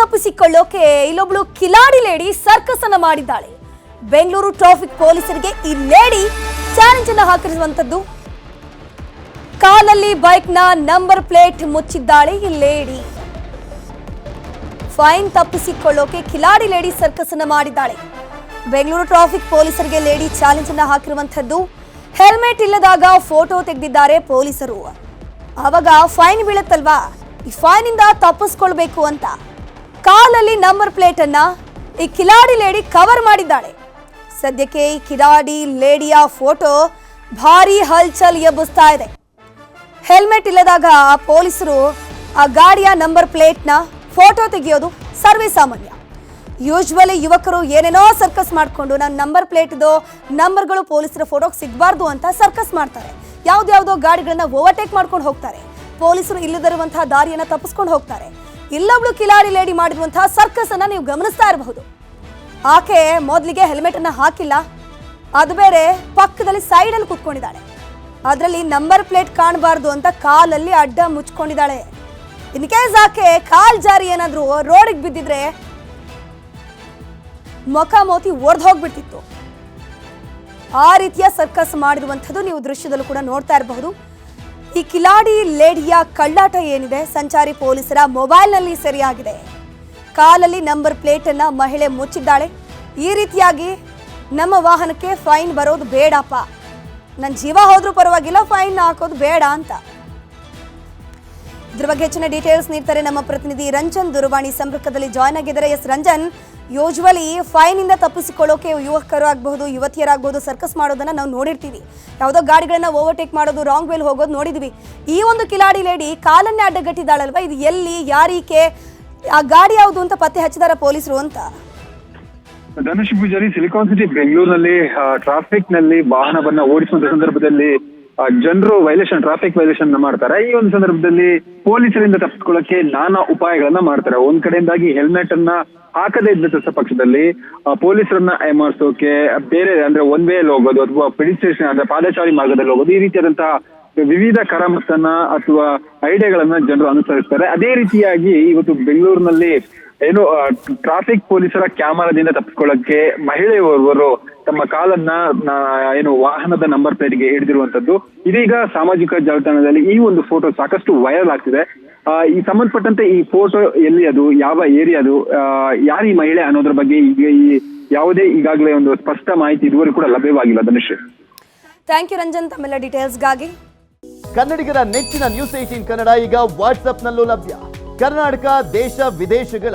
ತಪ್ಪಿಸಿಕೊಳ್ಳೋಕೆ ಇಲ್ಲೊಬ್ಳು Kiladi lady circus ಅನ್ನ ಮಾಡಿದ್ದಾಳೆ. Bengaluru traffic ಪೊಲೀಸರಿಗೆ ಈ ಲೇಡಿ ಚಾಲೆಂಜ್ ಅನ್ನ ಹಾಕಿರುವಂತದ್ದು ಕಾಲಲ್ಲಿ ಬೈಕ್ನ ನಂಬರ್ ಪ್ಲೇಟ್ ಮುಚ್ಚಿದ್ದಾಳೆ ಈ lady. Fine ತಪ್ಪಿಸಿಕೊಳ್ಳೋಕೆ Kiladi lady circus ಅನ್ನ ಮಾಡಿದ್ದಾಳೆ. ಬೆಂಗಳೂರು ಟ್ರಾಫಿಕ್ ಪೊಲೀಸರಿಗೆ ಲೇಡಿ ಚಾಲೆಂಜ್ ಅನ್ನ ಹಾಕಿರುವಂತದ್ದು ಹೆಲ್ಮೆಟ್ ಇಲ್ಲದಾಗ ಫೋಟೋ ತೆಗೆದಿದ್ದಾರೆ ಪೊಲೀಸರು. ಅವಾಗ ಫೈನ್ ಬೀಳತ್ತಲ್ವಾ? ಈ ಫೈನ್ ಇಂದ ತಪ್ಪಿಸ್ಕೊಳ್ಬೇಕು ಅಂತ. ಕಾಲಲ್ಲಿ ನಂಬರ್ ಪ್ಲೇಟ್ ಅನ್ನ ಈ ಕಿಲಾಡಿ ಲೇಡಿ ಕವರ್ ಮಾಡಿದ್ದಾಳೆ. ಸದ್ಯಕ್ಕೆ ಈ ಕಿಲಾಡಿ ಲೇಡಿಯ ಫೋಟೋ ಭಾರಿ ಹಲ್ಚಲ್ ಎಬ್ಬಿಸ್ತಾ ಇದೆ. ಹೆಲ್ಮೆಟ್ ಇಲ್ಲದಾಗ ಆ ಪೊಲೀಸರು ಆ ಗಾಡಿಯ ನಂಬರ್ ಪ್ಲೇಟ್ನ ಫೋಟೋ ತೆಗೆಯೋದು ಸರ್ವೇ ಸಾಮಾನ್ಯ. ಯೂಶ್ವಲಿ ಯುವಕರು ಏನೇನೋ ಸರ್ಕಸ್ ಮಾಡಿಕೊಂಡು ನನ್ನ ನಂಬರ್ ಪ್ಲೇಟ್ದು ನಂಬರ್ಗಳು ಪೊಲೀಸರ ಫೋಟೋಗೆ ಸಿಗಬಾರ್ದು ಅಂತ ಸರ್ಕಸ್ ಮಾಡ್ತಾರೆ. ಯಾವ್ದ್ಯಾವ್ದೋ ಗಾಡಿಗಳನ್ನ ಓವರ್ಟೇಕ್ ಮಾಡ್ಕೊಂಡು ಹೋಗ್ತಾರೆ. ಪೊಲೀಸರು ಇಲ್ಲದಿರುವಂತಹ ದಾರಿಯನ್ನ ತಪ್ಪಿಸ್ಕೊಂಡು ಹೋಗ್ತಾರೆ. ಇಲ್ಲೊಬ್ಳು ಕಿಲಾಡಿ ಲೇಡಿ ಮಾಡಿರುವಂತಹ ಸರ್ಕಸ್ ಅನ್ನ ನೀವು ಗಮನಿಸ್ತಾ ಇರಬಹುದು. ಆಕೆ ಮೊದಲಿಗೆ ಹೆಲ್ಮೆಟ್ ಅನ್ನ ಹಾಕಿಲ್ಲ, ಅದು ಬೇರೆ ಪಕ್ಕದಲ್ಲಿ ಸೈಡಲ್ಲಿ ಕುತ್ಕೊಂಡಿದ್ದಾಳೆ. ಅದರಲ್ಲಿ ನಂಬರ್ ಪ್ಲೇಟ್ ಕಾಣಬಾರ್ದು ಅಂತ ಕಾಲಲ್ಲಿ ಅಡ್ಡ ಮುಚ್ಕೊಂಡಿದ್ದಾಳೆ. ಇನ್ ಕೇಸ್ ಆಕೆ ಕಾಲ್ ಜಾರಿ ಏನಾದ್ರು ರೋಡಿಗೆ ಬಿದ್ದಿದ್ರೆ ಮೊಖ ಮೋತಿ ಒಡೆದು ಹೋಗ್ಬಿಡ್ತಿತ್ತು. ಆ ರೀತಿಯ ಸರ್ಕಸ್ ಮಾಡಿರುವಂಥದ್ದು ನೀವು ದೃಶ್ಯದಲ್ಲೂ ಕೂಡ ನೋಡ್ತಾ ಇರಬಹುದು. ಈ ಕಿಲಾಡಿ ಲೇಡಿಯ ಕಳ್ಳಾಟ ಏನಿದೆ? ಸಂಚಾರಿ ಪೊಲೀಸರ ಮೊಬೈಲ್ನಲ್ಲಿ ಸೆರೆಯಾಗಿದೆ. ಕಾಲಲ್ಲಿ ನಂಬರ್ ಪ್ಲೇಟ್ ಅನ್ನ ಮಹಿಳೆ ಮುಚ್ಚಿದ್ದಾಳೆ. ಈ ರೀತಿಯಾಗಿ ನಮ್ಮ ವಾಹನಕ್ಕೆ ಫೈನ್ ಬರೋದು ಬೇಡಪ್ಪ. ನನ್ನ ಜೀವ ಹೋದ್ರೂ ಪರವಾಗಿಲ್ಲ, ಫೈನ್ ಹಾಕೋದು ಬೇಡ ಅಂತ. ಇದ್ರ ಬಗ್ಗೆ ಹೆಚ್ಚಿನ ಡೀಟೇಲ್ಸ್ ನೀಡ್ತಾರೆ ನಮ್ಮ ಪ್ರತಿನಿಧಿ ರಂಜನ್ ದೂರವಾಣಿ ಸಂಪರ್ಕದಲ್ಲಿ ಜಾಯ್ನ್ ಆಗಿದ್ದಾರೆ. ಎಸ್ ರಂಜನ್ ಯೂಶ್ವಲಿ ಫೈನ್ ಇಂದ ತಪ್ಪಿಸಿಕೊಳ್ಳೋಕೆ ಯುವಕರು ಆಗಬಹುದು, ಯುವತಿಯರಾಗಬಹುದು ಸರ್ಕಸ್ ಮಾಡೋದನ್ನ ನಾವು ನೋಡಿರ್ತೀವಿ. ಯಾವುದೋ ಗಾಡಿಗಳನ್ನ ಓವರ್ಟೇಕ್ ಮಾಡೋದು ರಾಂಗ್ ವೇಲ್ ಹೋಗೋದು ನೋಡಿದ್ವಿ. ಈ ಒಂದು ಕಿಲಾಡಿ ಲೇಡಿ ಕಾಲನ್ನೇ ಅಡ್ಡಗಟ್ಟಿದ್ದಾಳಲ್ವಾ? ಇದು ಎಲ್ಲಿ, ಯಾರೀಕೆ, ಆ ಗಾಡಿ ಯಾವುದು ಅಂತ ಪತ್ತೆ ಹಚ್ಚಿದಾರ ಪೊಲೀಸರು ಅಂತ? ಧನುಷ್ ಪೂಜಾರಿ ಸಿಲಿಕಾನ್ ಸಿಟಿ ಬೆಂಗಳೂರಿನಲ್ಲಿ ಟ್ರಾಫಿಕ್ನಲ್ಲಿ ವಾಹನವನ್ನ ಓಡಿಸುವಂತ ಸಂದರ್ಭದಲ್ಲಿ ಜನರು ವೈಲೇಷನ್ ಟ್ರಾಫಿಕ್ ವೈಲೇಷನ್ ಮಾಡ್ತಾರೆ. ಈ ಒಂದು ಸಂದರ್ಭದಲ್ಲಿ ಪೊಲೀಸರಿಂದ ತಪ್ಪಿಸ್ಕೊಳ್ಳಕ್ಕೆ ನಾನಾ ಉಪಾಯಗಳನ್ನ ಮಾಡ್ತಾರೆ. ಒಂದ್ ಕಡೆಯಿಂದಾಗಿ ಹೆಲ್ಮೆಟ್ ಅನ್ನ ಹಾಕದೇ ಇದ್ದ ಪಕ್ಷದಲ್ಲಿ ಪೊಲೀಸರನ್ನ ಏಮಾರ್ಸೋಕೆ ಬೇರೆ, ಅಂದ್ರೆ ಒನ್ ವೇ ಅಲ್ಲಿ ಹೋಗೋದು ಅಥವಾ ಪೆಡಿಸ್ಟ್ರೇಷನ್ ಅಂದ್ರೆ ಪಾದಚಾರಿ ಮಾರ್ಗದಲ್ಲಿ ಹೋಗೋದು, ಈ ರೀತಿಯಾದಂತಹ ವಿವಿಧ ಕರಾಮತ್ತನ್ನ ಅಥವಾ ಐಡಿಯಾಗಳನ್ನ ಜನರು ಅನುಸರಿಸ್ತಾರೆ. ಅದೇ ರೀತಿಯಾಗಿ ಇವತ್ತು ಬೆಂಗಳೂರಿನಲ್ಲಿ ಏನು ಟ್ರಾಫಿಕ್ ಪೊಲೀಸರ ಕ್ಯಾಮರಾದಿಂದ ತಪ್ಪಿಸ್ಕೊಳ್ಳಕ್ಕೆ ಮಹಿಳೆಯೋರ್ವರು ತಮ್ಮ ಕಾಲನ್ನ ಏನು ವಾಹನದ ನಂಬರ್ ಪ್ಲೇಟ್ಗೆ ಹಿಡಿದಿರುವಂತದ್ದು. ಇದೀಗ ಸಾಮಾಜಿಕ ಜಾಲತಾಣದಲ್ಲಿ ಈ ಒಂದು ಫೋಟೋ ಸಾಕಷ್ಟು ವೈರಲ್ ಆಗ್ತಿದೆ. ಆ, ಈ ಸಂಬಂಧಪಟ್ಟಂತೆ ಈ ಫೋಟೋ ಎಲ್ಲಿ ಅದು ಯಾವ ಏರಿಯಾದು ಯಾರು ಈ ಮಹಿಳೆ ಅನ್ನೋದ್ರ ಬಗ್ಗೆ ಈಗ ಈ ಯಾವುದೇ ಈಗಾಗಲೇ ಒಂದು ಸ್ಪಷ್ಟ ಮಾಹಿತಿ ಇದುವರೆಗೂ ಕೂಡ ಲಭ್ಯವಾಗಿಲ್ಲ ಧನುಷ್. Thank you Ranjan. ತಮ್ಮೆಲ್ಲ ಡೀಟೇಲ್ಸ್ಗಾಗಿ ಕನ್ನಡಿಗರ ನೆಚ್ಚಿನ ನ್ಯೂಸ್ ಏಟೀನ್ ಕನ್ನಡ ಈಗ ವಾಟ್ಸ್ಆಪ್ನಲ್ಲೂ ಲಭ್ಯ. ಕರ್ನಾಟಕ ದೇಶ ವಿದೇಶಗಳ